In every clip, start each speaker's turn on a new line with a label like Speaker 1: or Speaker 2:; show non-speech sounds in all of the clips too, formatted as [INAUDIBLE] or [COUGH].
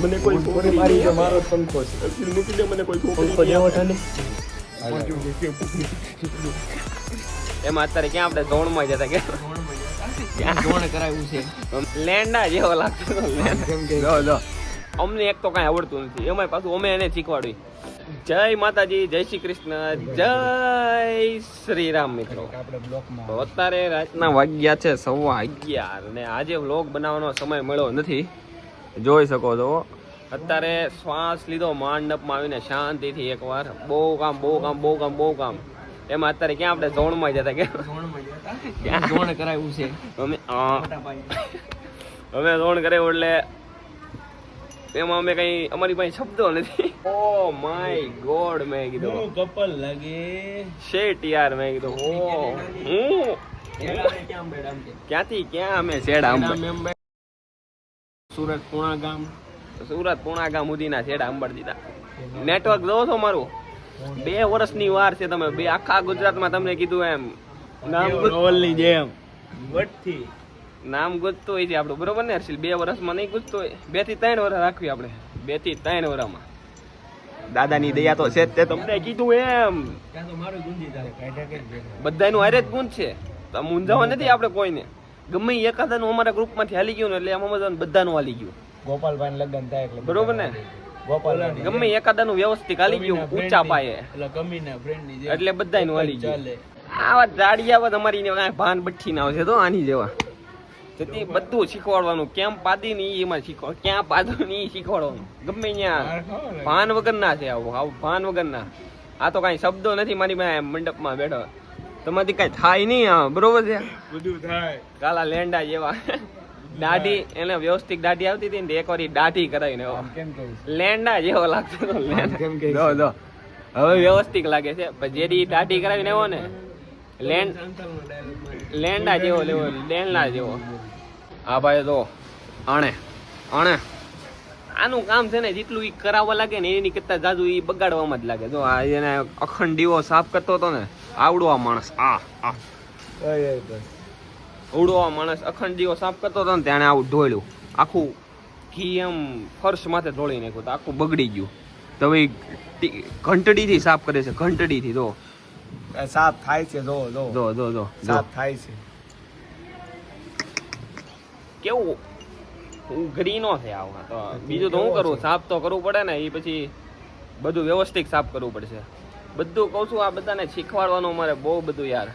Speaker 1: મને કોઈ
Speaker 2: થોડી મારી તો મારો પંખો છે.
Speaker 1: મૂકી દે મને કોઈ
Speaker 2: પંખો દેવો તને
Speaker 3: એમાં અત્યારે ક્યાં આપણે ધોણમાં જતા કે?
Speaker 2: જોણ કરાવ્યું છે.
Speaker 3: લેન્ડા જેવો લાગતો જો જો. અમને એક તો કાંઈ આવડતું નથી. એમાંય પાછું અમે એને શીખવાડ્યું. જય માતાજી જય શ્રી કૃષ્ણ જય શ્રી રામ મિત્રો. તો અત્યારે રાતના વાગ્યા છે સવા અગિયાર ને આજે વ્લોગ બનાવવાનો સમય મળ્યો નથી. જોઈ શકો છો. અત્યારે શ્વાસ લીધો માંડપમાં આવીને શાંતિથી એકવાર. બહુ કામ બહુ કામ બહુ કામ બહુ કામ. એમાં અત્યારે ક્યાં આપણે ઝોણમાં જતા કે?
Speaker 2: ઝોણ કરાવ્યું છે.
Speaker 3: અમે અમે ઝોણ કરાવ્યું એટલે એમાં અમે કઈ અમારી પાસે શબ્દો નથી. ઓ માય ગોડ મેં કીધું.
Speaker 2: કપલ લાગે.
Speaker 3: શેટ યાર મેં કીધું. ઓ હું? ક્યાંથી ક્યાં અમે શેડા અંબાડી
Speaker 2: સુરત પુણા ગામ?
Speaker 3: સુરત પુણા ગામ સુધીના છેડા અંબાડી દીધા નેટવર્ક જોવો છો મારું? બે વર્ષની વાર છે તમે. બે આખા ગુજરાતમાં તમને કીધું એમ. નામ
Speaker 2: રોવલની જેમ. વટથી
Speaker 3: નામ ગુજતો હોય છે આપણું. બરોબર ને હર્ષિલ? બે વર્ષમાં નહીં ગુજતો હોય. બેથી ત્રણ વર્ષ રાખવી આપણે. બેથી ત્રણ વર્ષમાં દાદાની દયા તો છે તે તમને કીધું એમ. બધાનું હારે જ ગુણ છે. તમે ઊંઝાવા નથી આપણે કોઈને. ગમે એકાદા એકાદાનું અમારા ગ્રુપમાંથી હાલી ગયું ને એટલે આમાં બધાનું બધાનું હાલી ગયું.
Speaker 2: ગોપાલભાઈ લગ્ન થાય એટલે
Speaker 3: બરોબર ને?
Speaker 2: ગોપાલભાઈ
Speaker 3: ગમે એકાદાનું વ્યવસ્થિત હાલી ગયું ઊંચા પાયે.
Speaker 2: એટલે કમીના ફ્રેન્ડ
Speaker 3: એટલે બધાયનું હાલી ગયું. આવા જાડિયા તમારી ને કાંઈ ભાન બઠ્ઠી ના આવશે તો આની જેવા. તેથી બધું શીખવાડવાનું કેમ પાદી ને એમાં શીખવાડ ક્યાં પાદું ને શીખવાડવાનું. ગમે ત્યાં ભાન વગર ના છે આવું આવું ભાન વગર ના આ તો કાંઈ શબ્દો નથી મારી પાસે મંડપમાં બેઠો. તમારાથી કાંઈ થાય નહીં બરોબર છે?
Speaker 2: બધું થાય.
Speaker 3: કાલા લેંડા જેવા. દાઢી એને વ્યવસ્થિત દાઢી આવતી હતી ને એક વાર દાઢી કરાવીને લેંડા જેવો લાગતો હતો જો હવે વ્યવસ્થિત લાગે છે. પણ જે દી દાઢી કરાવીને એવો ને લેન્ડ લેંડા જેવો લેવો લેન્ડા જેવો. આ ભાઈ તો આણે આણે. આનું કામ છે ને જેટલું ઈ કરાવવા લાગે ને એની કરતા જાજુ ઈ બગાડવામાં જ લાગે. જો આ એને અખંડ દીવો સાફ કરતો હતો ને આવડો આ માણસ આ આ. અવડો આ માણસ અખંડ દીવો સાફ કરતો હતો ને તેણે આવું ઢોળ્યું. આખું ઘી એમ ફર્શ માથે ઢોળી નાખ્યું તો આખું બગડી ગયું. તો હવે ઘંટડીથી સાફ કરે છે ઘંટડીથી જો.
Speaker 2: સાફ થાય છે જો જો
Speaker 3: જો જો.
Speaker 2: સાફ થાય છે.
Speaker 3: કેવું ઉઘરી નો થાય આવું તો બીજું તો હું કરું? સાફ તો કરવું પડે ને એ પછી બધું વ્યવસ્થિત સાફ કરવું પડશે. બધું કહું છું આ બધાને શીખવાડવાનું અમારે બહુ બધું યાર.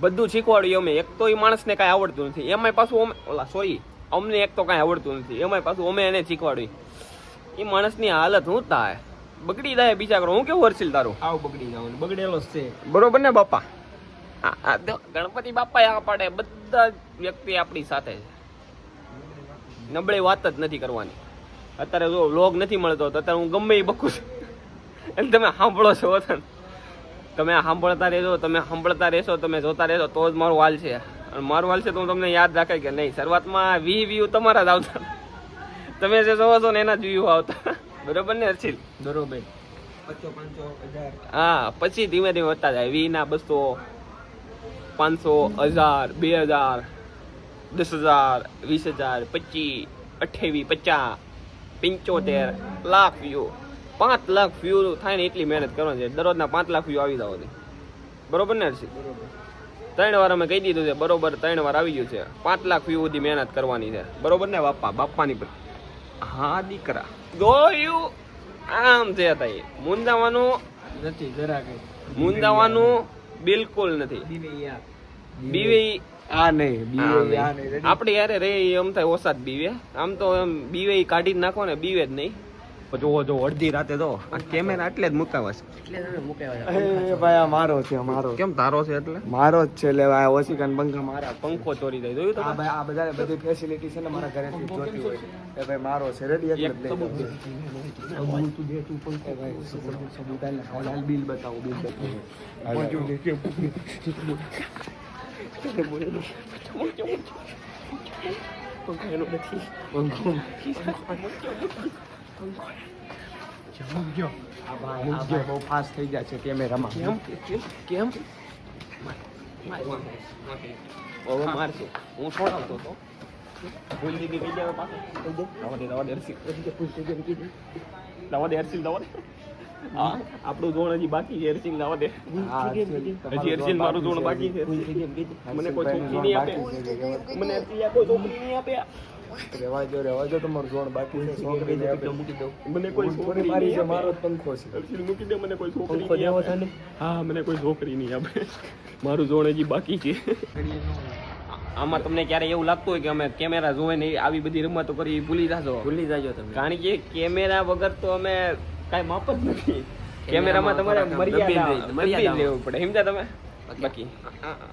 Speaker 3: બધું શીખવાડ્યું અમે. એક તો એ માણસને કાંઈ આવડતું નથી. એમાંય પાછું અમે ઓલા સોરી અમને એક તો કાંઈ આવડતું નથી. એમાંય પાછું અમે એને શીખવાડ્યું. એ માણસની હાલત હું થાય? બગડી જાય બીજા કરો હું કેવું હર્ષિલ તારું?
Speaker 2: આવ બગડી જવાનું બગડેલો જ છે.
Speaker 3: બરોબર ને બાપા? ગણપતિ બાપા આ પાડે. બધા વ્યક્તિ આપણી સાથે છે. નબળી વાત જ નથી કરવાની. અત્યારે જો લોગ નથી મળતો તો અત્યારે હું ગમે એ બકું છું. એટલે તમે સાંભળો છો વતન. તમે સાંભળતા રહેજો તમે સાંભળતા રહેશો તમે જોતા રહેશો તો જ મારું વાલ છે. અને મારું વાલ છે તો હું તમને યાદ રાખે કે નહીં શરૂઆતમાં વી વ્યૂ તમારા જ આવતા. તમે જે જોવો છો ને એના જ વ્યૂ આવતા. બરોબર ને હર્ષિલ
Speaker 2: બરોબર.
Speaker 3: હા પછી ધીમે ધીમે વધતા જાય. વી ના બસો પાંચસો હજાર બે હજાર. દસ હજાર વીસ હજાર પચીસ અઠ્યાવીસ પચાસ પંચોતેર લાખ વ્યૂ પાંચ લાખ વ્યૂ થાય ને એટલી મહેનત કરવાની છે. દરરોજના પાંચ લાખ વ્યૂ આવી જાવ બરોબર ને હર્ષિત? ત્રણ વાર અમે કહી દીધું છે બરોબર ત્રણ વાર આવી ગયું છે. પાંચ લાખ વ્યૂ સુધી મહેનત કરવાની છે. બરોબર ને બાપા? બાપાની પર. હા દીકરા. ગોયું આમ છે તાઈ મુંદાવાનું
Speaker 2: નથી જરા કઈ
Speaker 3: મુંદાવાનું બિલકુલ નથી.
Speaker 2: બીવે આ નહીં બીવે આ નહીં.
Speaker 3: આપણે યારે રે એમ થાય ઓસાદ બીવે. આમ તો એમ બીવે ઈ કાઢી જ નાખો ને બીવે જ નહીં. પણ જોવો જો અડધી રાતે તો. આ કેમેરા એટલે જ મુકાવા છે.
Speaker 2: એ ભાઈ આ મારો છે મારો.
Speaker 3: કેમ તારો છે એટલે?
Speaker 2: મારો જ છે એટલે ભાઈ ઓશિકન પંખા મારા.
Speaker 3: પંખો ચોરી જાય જોયું
Speaker 2: આ ભાઈ આ બધા બધી ફેસિલિટી છે ને મારા ઘરેથી જોતી હોય એ ભાઈ મારો છે રેડી?
Speaker 3: એક
Speaker 2: જ લઈ તું પંખો ભાઈ સબૂત- હાલ બિલ બતાવો બિલ. બતાવો
Speaker 3: એનું નથી
Speaker 2: ભાઈ બહુ ફાસ્ટ થઈ ગયા છે કેમેરામાં
Speaker 3: કેમ કેમ હવે મારશે હું છોડાવતો હતો ફૂલ કઈ જાય પાછો
Speaker 2: કહી દે.
Speaker 3: લાવો દે લાવો દે લાવો દે આપણું જોણ હજી બાકી છે હરસિંગ ના વધે
Speaker 2: હા,
Speaker 3: હજી હરસિંગ મારું જોણ બાકી છે મને કોઈ છોકરી નહીં આપે. મને કોઈ છોકરી નહીં આપે.
Speaker 2: રેવા જો રેવા જો તમારું જોણ બાકી છે છોકરી મૂકી દઉં
Speaker 3: મને કોઈ છોકરી
Speaker 2: મારી છે મારો પંખો છે.
Speaker 3: હરસિંગ મૂકી દે મને કોઈ છોકરી નહીં આપે. હા મને કોઈ છોકરી નહીં આપે. મારું જોણ હજી બાકી છે. આમાં તમને ક્યારે એવું લાગતું હોય કે અમે કેમેરા જોવે ને આવી બધી રમતો કરી એ ભૂલી જાજો
Speaker 2: ભૂલી જાજો તમે.
Speaker 3: કારણ કે કેમેરા વગર તો અમે કાંઈ માપ જ નથી. કેમેરામાં તમારે મર્યાદા
Speaker 2: મર્યાદા
Speaker 3: લેવું પડે. સમજ્યા તમે? બાકી.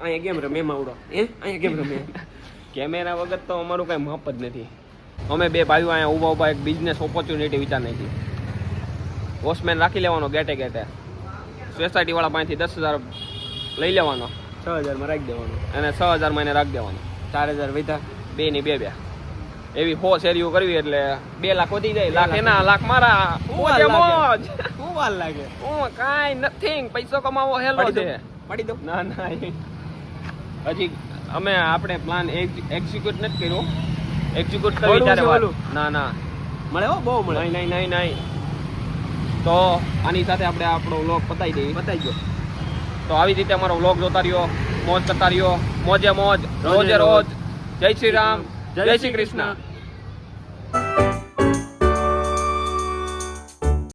Speaker 2: અહીંયા કેમ રમે એમાં ઉડો. એ અહીંયા કેમ રમે? [LAUGHS]
Speaker 3: કેમેરા વગર તો અમારું કાંઈ માપ જ નથી. અમે બે ભાઈઓ અહીંયા ઊભા ઊભા એક બિઝનેસ ઓપોર્ચ્યુનિટી વિચાર નથી વોચમેન રાખી લેવાનો ગેટે ગેટે. સોસાયટી વાળા પાસેથી દસ હજાર લઈ લેવાનો.
Speaker 2: છ હજારમાં રાખી દેવાનો.
Speaker 3: અને છ હજાર મહિને રાખી દેવાનો.
Speaker 2: ચાર હજાર વધ્યા.
Speaker 3: બે ની બે બે. એવી હો શેરીઓ કરવી એટલે બે લાખ વધી જાય. લાખ એના લાખ મારા મોજે મોજ.
Speaker 2: શું લાગે?
Speaker 3: હું કાઈ નથિંગ પૈસો કમાવો હેલો છે.
Speaker 2: પડી દો
Speaker 3: ના ના હજી અમે આપણે પ્લાન એક્ઝિક્યુટ નથી કર્યો. એક્ઝિક્યુટ
Speaker 2: મળવું
Speaker 3: ત્યારે ના ના.
Speaker 2: મળે હો બહુ મળે.
Speaker 3: નહીં નહીં નહીં નહીં. તો આની સાથે આપણે આપણો વ્લોગ પતાવી દઈએ.
Speaker 2: પતાવી ગયો
Speaker 3: તો આવી રીતે અમારો વ્લોગ જોતા રહ્યો. મોજ કરતા રહ્યો. મોજે મોજ. રોજ.
Speaker 2: રોજ.
Speaker 3: જય શ્રી રામ. જય શ્રી કૃષ્ણ.